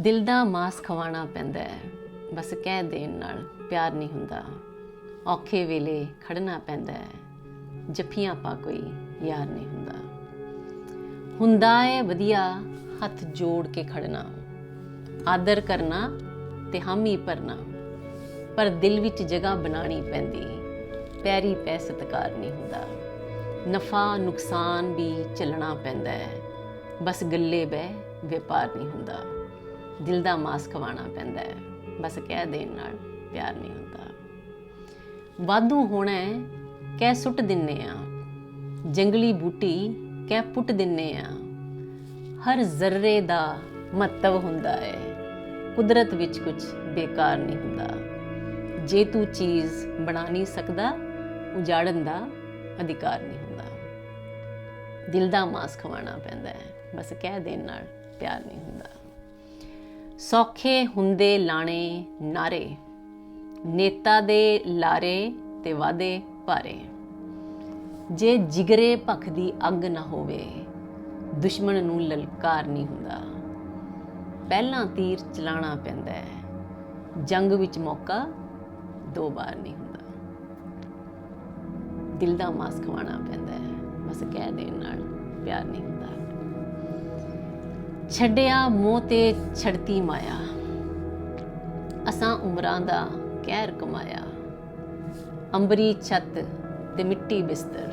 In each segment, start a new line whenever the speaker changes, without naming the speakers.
ਦਿਲ ਦਾ ਮਾਸ ਖਵਾਣਾ ਪੈਂਦਾ ਹੈ। ਬਸ ਕਹਿ ਦੇਣ ਨਾਲ ਪਿਆਰ ਨਹੀਂ ਹੁੰਦਾ। ਔਖੇ ਵੇਲੇ ਖੜਨਾ ਪੈਂਦਾ ਹੈ। ਜੱਫੀਆਂ ਪਾ ਕੋਈ ਯਾਰ ਨਹੀਂ ਹੁੰਦਾ। ਹੁੰਦਾ ਹੈ ਵਧੀਆ ਹੱਥ ਜੋੜ ਕੇ ਖੜਨਾ। ਆਦਰ ਕਰਨਾ ਤੇ ਹਾਮੀ ਭਰਨਾ। ਪਰ ਦਿਲ ਵਿੱਚ ਜਗ੍ਹਾ ਬਣਾਣੀ ਪੈਂਦੀ। ਪੈਰੀ ਪੈ ਸਤਕਾਰ ਨਹੀਂ ਹੁੰਦਾ। ਨਫਾ ਨੁਕਸਾਨ ਵੀ ਚੱਲਣਾ ਪੈਂਦਾ ਹੈ। ਬਸ ਗੱਲੇ ਬਹਿ, ਵਪਾਰ ਨਹੀਂ ਹੁੰਦਾ। ਦਿਲ ਦਾ ਮਾਸ ਖਵਾਣਾ ਪੈਂਦਾ ਹੈ। ਬਸ ਕਹਿ ਦੇਣ ਨਾਲ ਪਿਆਰ ਨਹੀਂ ਹੁੰਦਾ। ਵਾਧੂ ਹੋਣਾ ਹੈ, ਕਹਿ ਸੁੱਟ ਦਿੰਨੇ ਆ। ਜੰਗਲੀ ਬੂਟੀ ਕਹਿ ਪੁੱਟ ਦਿੰਨੇ ਆ। ਹਰ ਜ਼ਰਰੇ ਦਾ ਮਹੱਤਵ ਹੁੰਦਾ ਹੈ। ਕੁਦਰਤ ਵਿੱਚ ਕੁਝ ਬੇਕਾਰ ਨਹੀਂ ਹੁੰਦਾ। ਜੇ ਤੂੰ ਚੀਜ਼ ਬਣਾ ਨਹੀਂ ਸਕਦਾ, ਉਜਾੜਨ ਦਾ ਅਧਿਕਾਰ ਨਹੀਂ ਹੁੰਦਾ। ਦਿਲ ਦਾ ਮਾਸ ਖਵਾਣਾ ਪੈਂਦਾ ਹੈ। ਬਸ ਕਹਿ ਦੇਣ ਨਾਲ ਪਿਆਰ ਨਹੀਂ ਹੁੰਦਾ। ਸੌਖੇ ਹੁੰਦੇ ਲਾਣੇ ਨਾਰੇ, ਨੇਤਾ ਦੇ ਲਾਰੇ ਤੇ ਵਾਦੇ ਭਾਰੇ। ਜੇ ਜਿਗਰੇ ਭਖ ਦੀ ਅੱਗ ਨਾ ਹੋਵੇ, ਦੁਸ਼ਮਣ ਨੂੰ ਲਲਕਾਰ ਨਹੀਂ ਹੁੰਦਾ। ਪਹਿਲਾਂ ਤੀਰ ਚਲਾਣਾ ਪੈਂਦਾ ਹੈ, ਜੰਗ ਵਿੱਚ ਮੌਕਾ ਦੋ ਵਾਰ ਨਹੀਂ ਹੁੰਦਾ। ਦਿਲ ਦਾ ਮਾਸ ਖਵਾਣਾ ਪੈਂਦਾ ਹੈ, ਬਸ ਕਹਿ ਦੇਣ ਨਾਲ ਪਿਆਰ ਨਹੀਂ ਹੁੰਦਾ। ਛੱਡਿਆ, ਮੋਹ ਤੇ ਛੜਤੀ ਮਾਇਆ। ਅਸਾਂ ਉਮਰਾਂ ਦਾ ਕਹਿਰ ਕਮਾਇਆ। ਅੰਬਰੀ ਛੱਤ ਤੇ ਮਿੱਟੀ ਬਿਸਤਰ।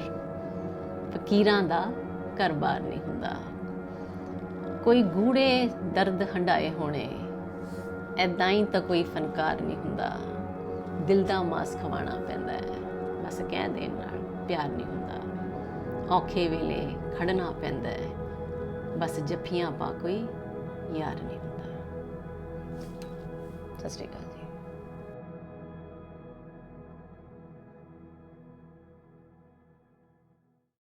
ਫਕੀਰਾਂ ਦਾ ਘਰ-ਬਾਰ ਨਹੀਂ ਹੁੰਦਾ। ਕੋਈ ਗੂੜੇ ਦਰਦ ਹੰਡਾਏ ਹੋਣੇ ਐਦਾਂ ਹੀ ਤਾਂ ਕੋਈ ਫਨਕਾਰ ਨਹੀਂ ਹੁੰਦਾ। ਦਿਲ ਦਾ ਮਾਸ ਖਵਾਣਾ ਪੈਂਦਾ ਹੈ। ਬਸ ਕਹਿ ਦੇਣ ਨਾਲ ਪਿਆਰ ਨਹੀਂ ਹੁੰਦਾ। ਔਖੇ ਵੇਲੇ ਖੜਨਾ ਪੈਂਦਾ ਹੈ। ਬਸ ਜੱਫੀਆਂ ਪਾ ਕੋਈ ਯਾਰ ਨਹੀਂ ਹੁੰਦਾ। ਸਤਿ ਸ਼੍ਰੀ ਅਕਾਲ ਜੀ।